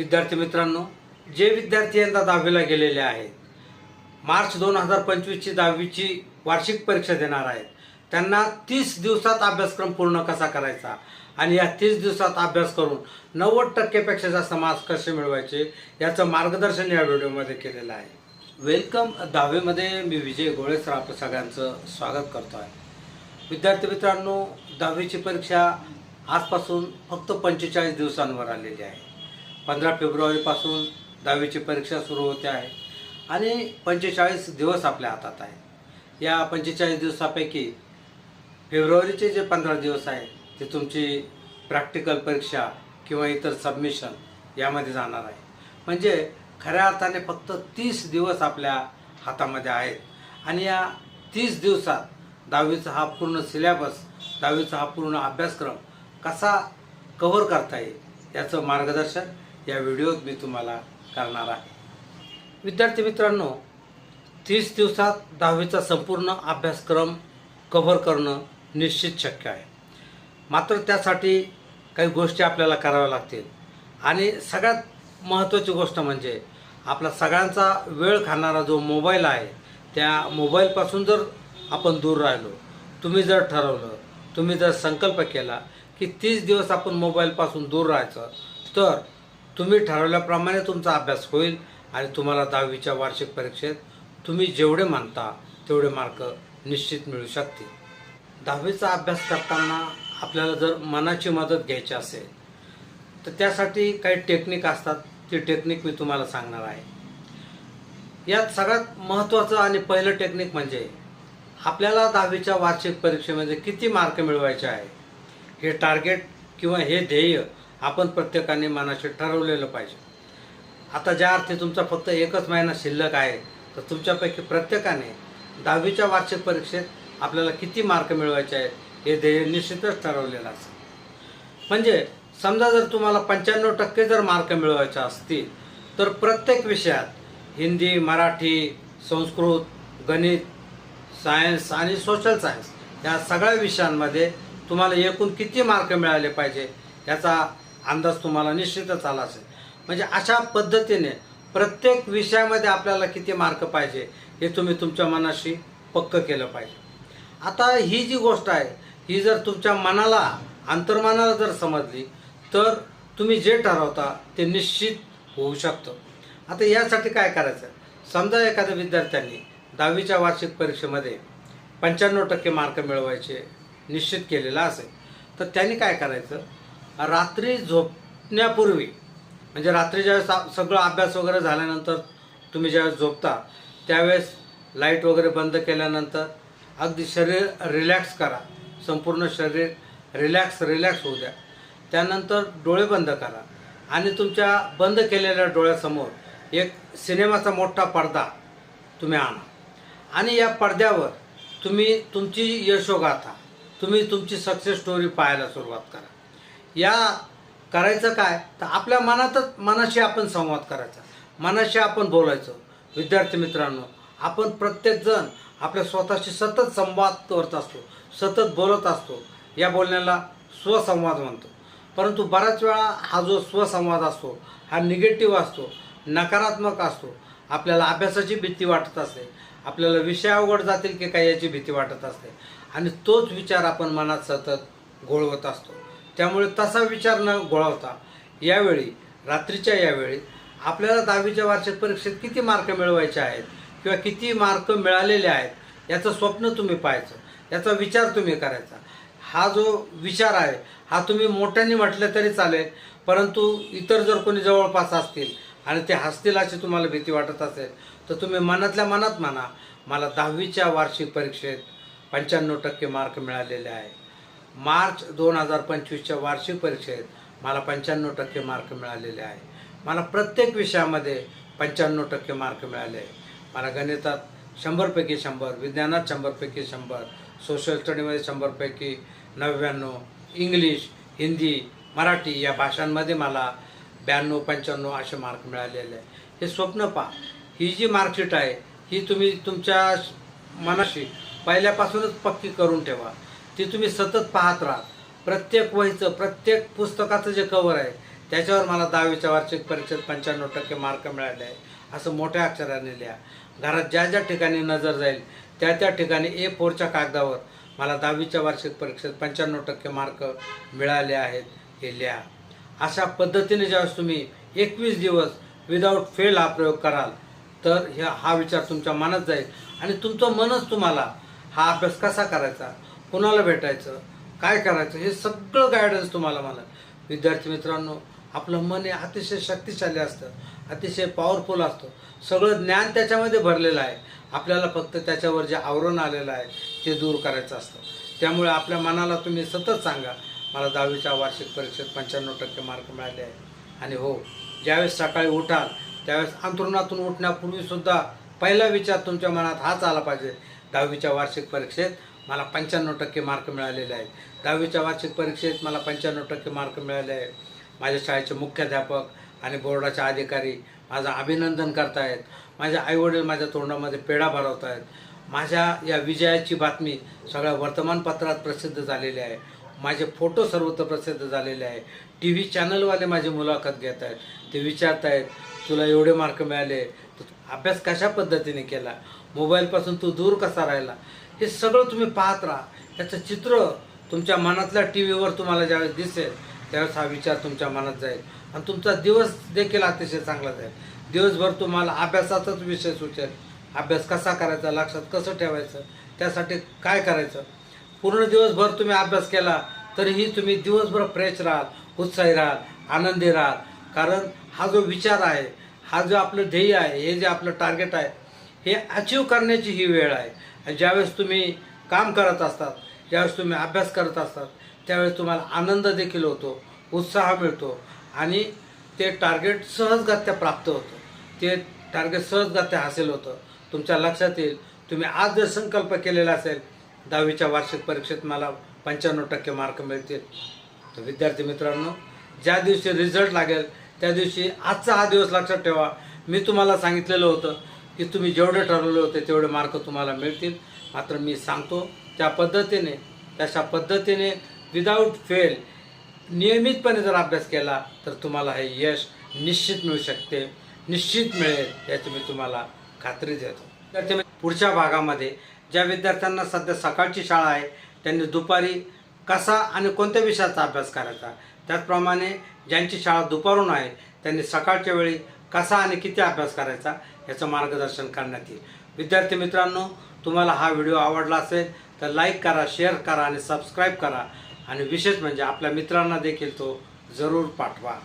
विद्यार्थी मित्रांनो जे विद्यार्थी यंदा दहावीला गेलेले आहेत मार्च दोन हजार पंचवीसची दहावीची वार्षिक परीक्षा देणार आहेत. त्यांना तीस दिवसात अभ्यासक्रम पूर्ण कसा करायचा? आणि या तीस दिवसात अभ्यास करून नव्वद टक्केपेक्षा जास्त मार्क्स कसे मिळवायचे? याचं मार्गदर्शन या व्हिडिओमध्ये केलेलं आहे. वेलकम दहावीमध्ये मी विजय गोळेसर आपलं सगळ्यांचं स्वागत करतो आहे विद्यार्थी मित्रांनो दहावीची परीक्षा आजपासून फक्त पंचेचाळीस दिवसांवर आलेली आहे. पंधरा फेब्रुवारीपासून दहावीची परीक्षा सुरू होते आहे. आणि पंचेचाळीस दिवस आपल्या हातात आहे. या पंचेचाळीस दिवसापैकी फेब्रुवारीचे जे पंधरा दिवस आहे ते तुमची प्रॅक्टिकल परीक्षा किंवा इतर सबमिशन यामध्ये जाणार आहे. म्हणजे खऱ्या अर्थाने फक्त तीस दिवस आपल्या हातामध्ये आहेत. आणि या तीस दिवसात दहावीचा हा पूर्ण सिलेबस दहावीचा हा पूर्ण अभ्यासक्रम कसा कव्हर करता येईल याचं मार्गदर्शन या व्हिडिओत मी तुम्हाला करणार आहे. विद्यार्थी मित्रांनो तीस दिवसात दहावीचा संपूर्ण अभ्यासक्रम कव्हर करणं निश्चित शक्य आहे. मात्र त्यासाठी काही गोष्टी आपल्याला कराव्या लागतील. आणि सगळ्यात महत्त्वाची गोष्ट म्हणजे आपला सगळ्यांचा वेळ खाणारा जो मोबाईल आहे त्या मोबाईलपासून जर आपण दूर राहिलो तुम्ही जर ठरवलं तुम्ही जर संकल्प केला की तीस दिवस आपण मोबाईलपासून दूर राहायचं तर तुम्ही ठरवल्याप्रमाणे तुमचा अभ्यास होईल आणि तुम्हाला दहावीच्या वार्षिक परीक्षेत तुम्ही जेवढे मानता तेवढे मार्क निश्चित मिळू शकतील. दहावीचा अभ्यास करताना आपल्याला जर मनाची मदत घ्यायची असेल तर त्यासाठी काही टेक्निक असतात. ती टेक्निक मी तुम्हाला सांगणार आहे. यात सगळ्यात महत्त्वाचं आणि पहिलं टेक्निक म्हणजे आपल्याला दहावीच्या वार्षिक परीक्षेमध्ये किती मार्क मिळवायचे आहे? हे टार्गेट किंवा हे ध्येय आपण प्रत्येकाने मनाशी ठरवलेलं पाहिजे. आता ज्या अर्थी तुमचा फक्त एकच महिना शिल्लक आहे तर तुमच्यापैकी प्रत्येकाने दहावीच्या वार्षिक परीक्षेत आपल्याला किती मार्क मिळवायचे आहेत हे ध्येय निश्चितच ठरवलेलं असेल. म्हणजे समजा जर तुम्हाला पंच्याण्णव टक्के जर मार्क मिळवायचे असतील तर प्रत्येक विषयात हिंदी मराठी संस्कृत गणित सायन्स आणि सोशल सायन्स या सगळ्या विषयांमध्ये तुम्हाला एकूण किती मार्क मिळाले पाहिजे याचा अंदाज तुम्हाला निश्चितच आला असेल. म्हणजे अशा पद्धतीने प्रत्येक विषयामध्ये आपल्याला किती मार्क पाहिजे हे तुम्ही तुमच्या मनाशी पक्क केलं पाहिजे. आता ही जी गोष्ट आहे ही जर तुमच्या मनाला अंतर्मनाला जर समजली तर तुम्ही जे ठरवता ते निश्चित होऊ शकतं. आता यासाठी काय करायचं? समजा एखाद्या विद्यार्थ्यांनी दहावीच्या वार्षिक परीक्षेमध्ये पंच्याण्णव टक्के मार्क मिळवायचे निश्चित केलेला असेल तर त्यांनी काय करायचं? रात्री झोपण्यापूर्वी म्हणजे रात्री ज्यावेळेस सगळं अभ्यास वगैरे झाल्यानंतर तुम्ही ज्यावेळेस झोपता त्यावेळेस लाइट वगैरे बंद केल्यानंतर अगदी शरीर रिलॅक्स करा. संपूर्ण शरीर रिलॅक्स रिलॅक्स होऊ द्या. त्यानंतर डोळे बंद करा. आणि तुमच्या बंद केलेल्या डोळ्यासमोर एक सिनेमाचा मोठा पडदा तुम्ही आणा. आणि या पडद्यावर तुम्ही तुमची यशोगाथा तुम्ही तुमची सक्सेस स्टोरी पाहायला सुरुवात करा. या करायचं काय? तर आपल्या मनातच मनाशी आपण संवाद करायचा. मनाशी आपण बोलायचं. विद्यार्थी मित्रांनो आपण प्रत्येकजण आपल्या स्वतःशी सतत संवाद करत असतो सतत बोलत असतो. या बोलण्याला स्वसंवाद म्हणतो. परंतु बऱ्याच वेळा हा जो स्वसंवाद असतो हा निगेटिव्ह असतो नकारात्मक असतो. आपल्याला अभ्यासाची भीती वाटत असते. आपल्याला विषय अवघड जातील की काय याची भीती वाटत असते. आणि तोच विचार आपण मनात सतत घोळवत असतो. त्यामुळे तसा विचार न गोळा होता यावेळी रात्रीच्या यावेळी आपल्याला दहावीच्या वार्षिक परीक्षेत किती मार्क मिळवायचे आहेत किंवा किती मार्क मिळालेले आहेत याचं स्वप्न तुम्ही पाहायचं. याचा विचार तुम्ही करायचा. हा जो विचार आहे हा तुम्ही मोठ्याने म्हटलं तरी चालेल परंतु इतर जर कोणी जवळपास असतील आणि ते हसतील अशी तुम्हाला भीती वाटत असेल तर तुम्ही मनातल्या मनात म्हणा मला दहावीच्या वार्षिक परीक्षेत पंच्याण्णव टक्के मार्क मिळालेले आहे मार्च दोन हजार पंचवीसच्या वार्षिक परीक्षेत मला पंच्याण्णव टक्के मार्क मिळालेले आहे. मला प्रत्येक विषयामध्ये पंच्याण्णव टक्के मार्क मिळाले. आहे मला गणितात शंभरपैकी शंभर विज्ञानात शंभरपैकी शंभर सोशल स्टडीमध्ये शंभरपैकी नव्याण्णव इंग्लिश हिंदी मराठी या भाषांमध्ये मला ब्याण्णव पंच्याण्णव असे मार्क मिळालेले आहे. हे स्वप्न पहा. ही जी मार्कशीट आहे ही तुम्ही तुमच्या मनाशी पहिल्यापासूनच पक्की करून ठेवा. ती तुम्ही सतत पाहत राहा. प्रत्येक वहीचं प्रत्येक पुस्तकाचं जे कवर आहे त्याच्यावर मला दहावीच्या वार्षिक परीक्षेत पंच्याण्णव टक्के मार्क मिळाले आहे. असं मोठ्या अक्षराने लिहा. घरात ज्या ज्या ठिकाणी नजर जाईल त्या त्या ठिकाणी ए फोरच्या कागदावर मला दहावीच्या वार्षिक परीक्षेत पंच्याण्णव टक्के मार्क मिळाले आहेत हे लिहा. अशा पद्धतीने ज्यावेळेस तुम्ही एकवीस दिवस विदाऊट फेल हा प्रयोग कराल तर ह्या हा विचार तुमच्या मनात जाईल. आणि तुमचं मनच तुम्हाला हा अभ्यास कसा करायचा? कुणाला भेटायचं काय करायचं हे सगळं गायडन्स तुम्हाला मला. विद्यार्थी मित्रांनो आपलं मन हे अतिशय शक्तिशाली असतं अतिशय पॉवरफुल असतं. सगळं ज्ञान त्याच्यामध्ये भरलेलं आहे. आपल्याला फक्त त्याच्यावर जे आवरण आलेलं आहे ते दूर करायचं असतं. त्यामुळे आपल्या मनाला तुम्ही सतत सांगा मला दहावीच्या वार्षिक परीक्षेत पंच्याण्णव टक्के मार्क मिळाले आहे. आणि हो ज्यावेळेस सकाळी उठाल त्यावेळेस अंतरुणातून उठण्यापूर्वीसुद्धा पहिला विचार तुमच्या मनात हाच आला पाहिजे. दहावीच्या वार्षिक परीक्षेत मला पंच्याण्णव टक्के मार्क मिळालेले आहेत. दहावीच्या वार्षिक परीक्षेत मला पंच्याण्णव टक्के मार्क मिळाले आहेत. माझ्या शाळेचे मुख्याध्यापक आणि बोर्डाचे अधिकारी माझं अभिनंदन करतायत. माझे आईवडील माझ्या तोंडामध्ये पेढा भरवत आहेत माझ्या या विजयाची बातमी सगळ्या वर्तमानपत्रात प्रसिद्ध झालेली आहे. माझे फोटो सर्वत्र प्रसिद्ध झालेले आहे. टी व्ही चॅनलवाले माझी मुलाखत घेत आहेत ते विचारत आहेत तुला एवढे मार्क मिळाले तर तू अभ्यास कशा पद्धतीने केला? मोबाईलपासून तू दूर कसा राहिला? हे सगळं तुम्ही पाहत राहा. त्याचं चित्र तुमच्या मनातल्या टी व्हीवर तुम्हाला ज्यावेळेस दिसेल त्यावेळेस हा विचार तुमच्या मनात जाईल. आणि तुमचा दिवस देखील अतिशय चांगला जाईल. दिवसभर तुम्हाला अभ्यासाचाच विषय सुचेल. अभ्यास कसा करायचा लक्षात कसं ठेवायचं त्यासाठी काय करायचं? पूर्ण दिवसभर तुम्ही अभ्यास केला तरीही तुम्ही दिवसभर फ्रेश राहाल उत्साही राहाल आनंदी राहाल. कारण हा जो विचार आहे हा जो आपलं ध्येय आहे हे जे आपलं टार्गेट आहे हे अचीव करण्याची ही वेळ आहे. आणि ज्यावेळेस तुम्ही काम करत असतात ज्यावेळेस तुम्ही अभ्यास करत असतात त्यावेळेस तुम्हाला आनंद देखील होतो उत्साह मिळतो आणि ते टार्गेट सहजगत्या प्राप्त होतं. ते टार्गेट सहजगत्या हासिल होतं. तुमच्या लक्षात येईल तुम्ही आज जर संकल्प केलेला असेल दहावीच्या वार्षिक परीक्षेत मला पंच्याण्णव टक्के मार्क मिळतील. तर विद्यार्थी मित्रांनो ज्या दिवशी रिझल्ट लागेल त्या दिवशी आजचा हा दिवस लक्षात ठेवा. मी तुम्हाला सांगितलेलं होतं की तुम्ही जेवढे ठरवले होते तेवढे मार्क तुम्हाला मिळतील. मात्र मी सांगतो त्या पद्धतीने तशा पद्धतीने विदाऊट फेल नियमितपणे जर अभ्यास केला तर तुम्हाला हे यश निश्चित मिळू शकते. निश्चित मिळेल याची मी तुम्हाला खात्री देतो. विद्यार्थी पुढच्या भागामध्ये ज्या विद्यार्थ्यांना सध्या सकाळची शाळा आहे त्यांनी दुपारी कसा आणि कोणत्या विषयाचा अभ्यास करायचा? त्याचप्रमाणे ज्यांची शाळा दुपारून आहे त्यांनी सकाळच्या वेळी कसा आणि किती अभ्यास करायचा याचं मार्गदर्शन करण्यात येईल. विद्यार्थी मित्रांनो तुम्हाला हा व्हिडिओ आवडला असेल तर लाईक करा शेअर करा आणि सबस्क्राईब करा. आणि विशेष म्हणजे आपल्या मित्रांना देखील तो जरूर पाठवा.